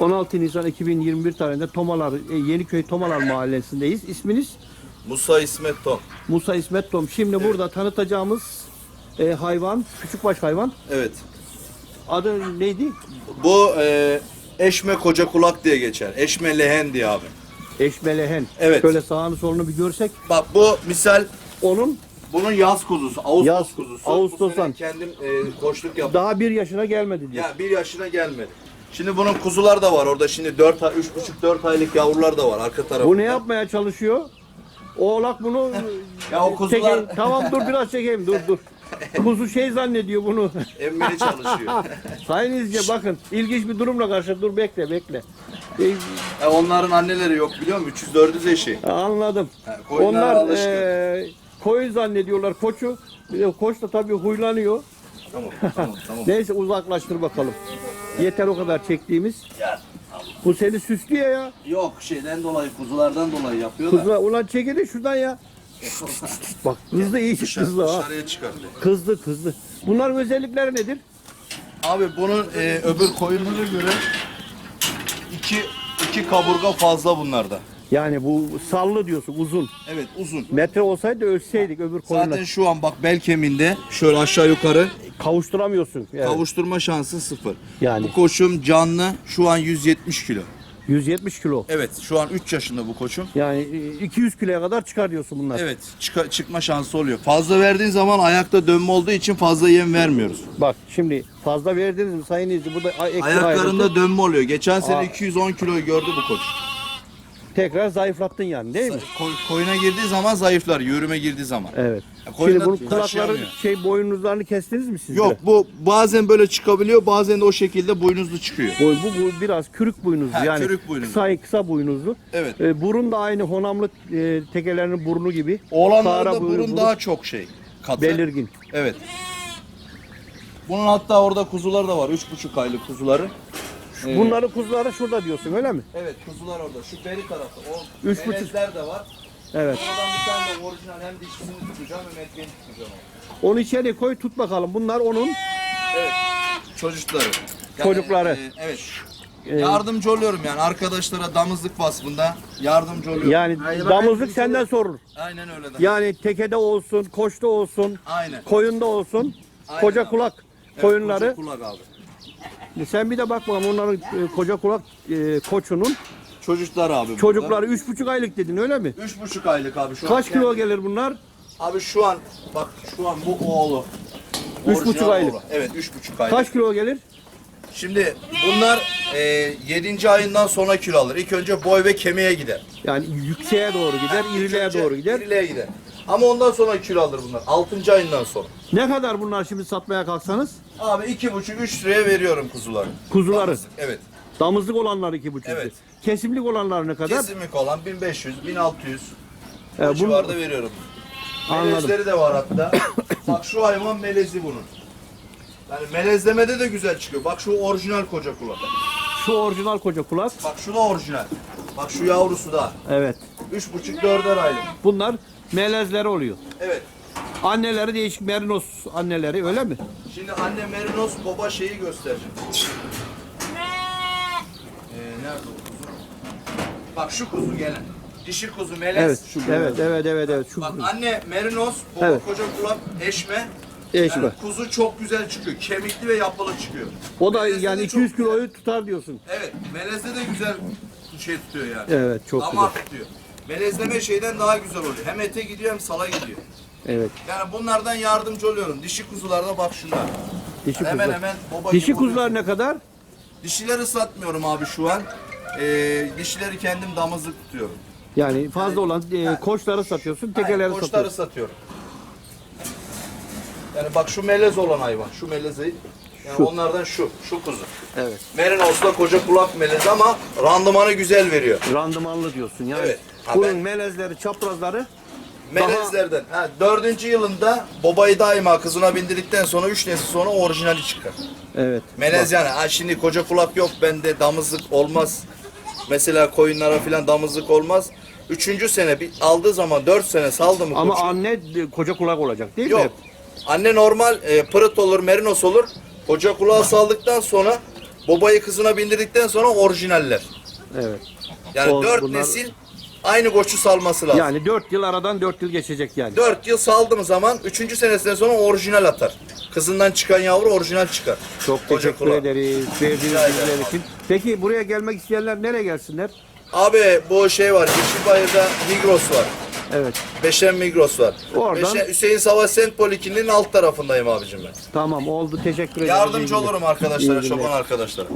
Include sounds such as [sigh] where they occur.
16 Nisan 2021 tarihinde Tomalar, e, Yeniköy Tomalar Mahallesi'ndeyiz. İsminiz Musa İsmet Tom. Musa İsmet Tom. Şimdi burada tanıtacağımız e, hayvan, küçükbaş hayvan. Evet. Adı neydi? Bu e, eşme koca kulak diye geçer. Eşme lehen diye abi. Eşmelehen. Evet. Şöyle sağını solunu bir görsek. Bak bu misal Onun bunun yaz kuzusu, Ağustos Yaz- kuzusu. Ağustos'tan. Kendim e, koçluk yaptım. daha bir yaşına gelmedi diyor. Ya bir yaşına gelmedi. Şimdi bunun kuzular da var orada. Şimdi 4 ay, 3,5-4 aylık yavrular da var arka tarafında. Bu ne yapmaya çalışıyor? Oğlak bunu [laughs] Ya o kuzular- Çekeyim. Tamam dur biraz çekeyim dur dur. [laughs] Kuzu şey zannediyor bunu. [laughs] Emmeli çalışıyor. Sayın izleyici bakın ilginç bir durumla karşı dur bekle bekle. Ee, Ya onların anneleri yok biliyor musun? 300-400 eşi. anladım. Ha, koyunlar Onlar alışkın. eee koyun zannediyorlar koçu. De Koç da tabii huylanıyor. Tamam, tamam, tamam. Neyse uzaklaştır bakalım. Yeter o kadar çektiğimiz. Bu seni süslüyor ya. yok şeyden dolayı, kuzulardan dolayı yapıyor da. Ulan çekilin şuradan ya. [laughs] Bak kızdı iyi kızdı ha. dışarıya çıkardı. Kızdı kızdı. Bunların özellikleri nedir? Abi bunun e, öbür koyunlara göre iki, iki kaburga fazla bunlarda. Yani bu sallı diyorsun uzun. Evet uzun. Metre olsaydı ölseydik öbür koyunlar. Zaten şu an bak bel kemiğinde şöyle aşağı yukarı Kavuşturamıyorsun. Evet. kavuşturma şansı sıfır. Yani. Bu koçum canlı şu an 170 kilo. 170 kilo. Evet şu an 3 yaşında bu koçum. Yani e, 200 kiloya kadar çıkar diyorsun bunlar. Evet çıka- çıkma şansı oluyor. Fazla verdiğin zaman ayakta dönme olduğu için fazla yem vermiyoruz. Bak şimdi fazla verdiniz mi sayın izci? Burada ekstra ayrıntı. Ayaklarında dönme oluyor. Geçen sene Aa. 210 kiloyu gördü bu koç. Tekrar zayıflattın yani değil mi? Koy- koyuna girdiği zaman zayıflar, yürüme girdiği zaman. Evet. Ya koyuna Şimdi bunun kulakları taşıyamıyor. şey boynuzlarını kestiniz mi siz de? Yok bu bazen böyle çıkabiliyor, bazen de o şekilde boynuzlu çıkıyor. Boy, bu, bu biraz kürük boynuzlu Ha, yani kürük boynuzlu. kısa kısa boynuzlu. Evet. E, burun da aynı honamlı e, tekelerinin burnu gibi. Oğlanlarda Sağra burun burun- daha çok şey. Katı. belirgin. Evet. Bunun hatta orada kuzular da var. Üç buçuk aylık kuzuları. Ee, Bunların kuzuları şurada diyorsun öyle mi? Evet kuzular orada. Şu beri tarafta. O Üç buçuk. melezler de var. Evet. Oradan bir tane de orijinal hem dişisini tutacağım hem erkeğini tutacağım. Onu içeri koy tut bakalım. Bunlar onun Evet. Çocukları. Çocukları. e, evet. e, Yardımcı oluyorum yani arkadaşlara damızlık vasfında yardımcı oluyorum. yani damızlık senden sorulur. Aynen öyle. de. Yani tekede olsun, koçta olsun, Aynen. koyunda olsun, Aynen koca abi. kulak Evet, koyunları. koca kulak abi. Sen bir de bak bakalım onların e, koca kulak e, koçunun Çocuklar abi. çocukları üç buçuk aylık dedin öyle mi? Üç buçuk aylık abi şu an. Kaç kilo gelir bunlar? Abi şu an bak şu an bu oğlu. Üç Orijinal buçuk aylık. oğlu. Evet üç buçuk aylık. Kaç kilo gelir? Şimdi bunlar e, 7. ayından sonra kilo alır. İlk önce boy ve kemiğe gider. Yani yükseğe doğru gider, iriliğe doğru gider. iriliğe gider. Ama ondan sonra kilo alır bunlar. 6. ayından sonra. Ne kadar bunlar şimdi satmaya kalksanız? Abi iki buçuk üç liraya veriyorum kuzuları. Kuzuları. Evet. Damızlık olanlar iki buçuk. Evet. Kesimlik olanlar ne kadar? Kesimlik olan 1500, 1600 Ee, bunu- civarda veriyorum. Anladım. Melezleri de var hatta. [coughs] Bak şu hayvan melezi bunun. Yani melezlemede de güzel çıkıyor. Bak şu orijinal koca kulak. Şu orijinal koca kulak. Bak şu da orijinal. Bak şu yavrusu da. Evet. Üç buçuk dörder aylık. Bunlar melezleri oluyor. Evet. Anneleri değişik merinos anneleri öyle mi? Şimdi anne merinos baba şeyi göstereceğim. Ee, nerede o kuzu? Bak şu kuzu gelen. Dişi kuzu melez. Evet. Şu Evet, evet, evet, evet. Şu Bak anne merinos, baba Evet. koca kulak, eşme. Eşme. Yani kuzu çok güzel çıkıyor. Kemikli ve yapılı çıkıyor. o da Melezde yani de 200 çok kiloyu tutar diyorsun. güzel. Evet. Melezde de güzel şey tutuyor yani. Evet, çok Damar tutuyor. Melezleme şeyden daha güzel oluyor. Hem ete gidiyor hem sala gidiyor. Evet. Yani bunlardan yardımcı oluyorum. Dişi kuzularda bak şunlar. Dişi hemen kuzular. hemen baba Dişi gibi kuzular oluyor. ne kadar? Dişileri satmıyorum abi şu an. Ee, dişileri kendim damızlık tutuyorum. Yani fazla olan e, koçları satıyorsun, tekeleri Hayır, koçları satıyorsun. satıyorum. Yani bak şu melez olan hayvan, şu melezi. Yani Şu. onlardan şu, şu kuzu. Evet. Merinos'ta koca kulak melez ama randımanı güzel veriyor. Randımanlı diyorsun yani. Evet. Ha, Bunun ben- melezleri, çaprazları Melezlerden. Ha, dördüncü yılında babayı daima kızına bindirdikten sonra üç nesil sonra orijinali çıkar. evet. Melez yani. Ha, şimdi koca kulak yok bende damızlık olmaz. Mesela koyunlara falan damızlık olmaz. Üçüncü sene bir aldığı zaman dört sene saldı mı Ama koçu? anne koca kulak olacak değil mi? Yok. Anne normal e, pırıt olur, merinos olur. Koca kulağı saldıktan sonra Babayı kızına bindirdikten sonra orijinaller. Evet. Yani O- 4 bunlar- nesil aynı koçu salması lazım. Yani 4 yıl aradan 4 yıl geçecek yani. 4 yıl saldığım zaman 3. senesinden sonra orijinal atar. Kızından çıkan yavru orijinal çıkar. Çok Koca teşekkür kulağı. ederiz verdiğiniz bilgiler için. Peki buraya gelmek isteyenler nereye gelsinler? Abi bu şey var. Yeşilbayır'da Migros var. Evet. Beşen Migros var. Oradan- Beşen- Hüseyin Savaş Sent Polikliniğinin alt tarafındayım abicim ben. Tamam oldu. Teşekkür ederim. Yardımcı olurum arkadaşlara, İyi günler. çoban arkadaşlara.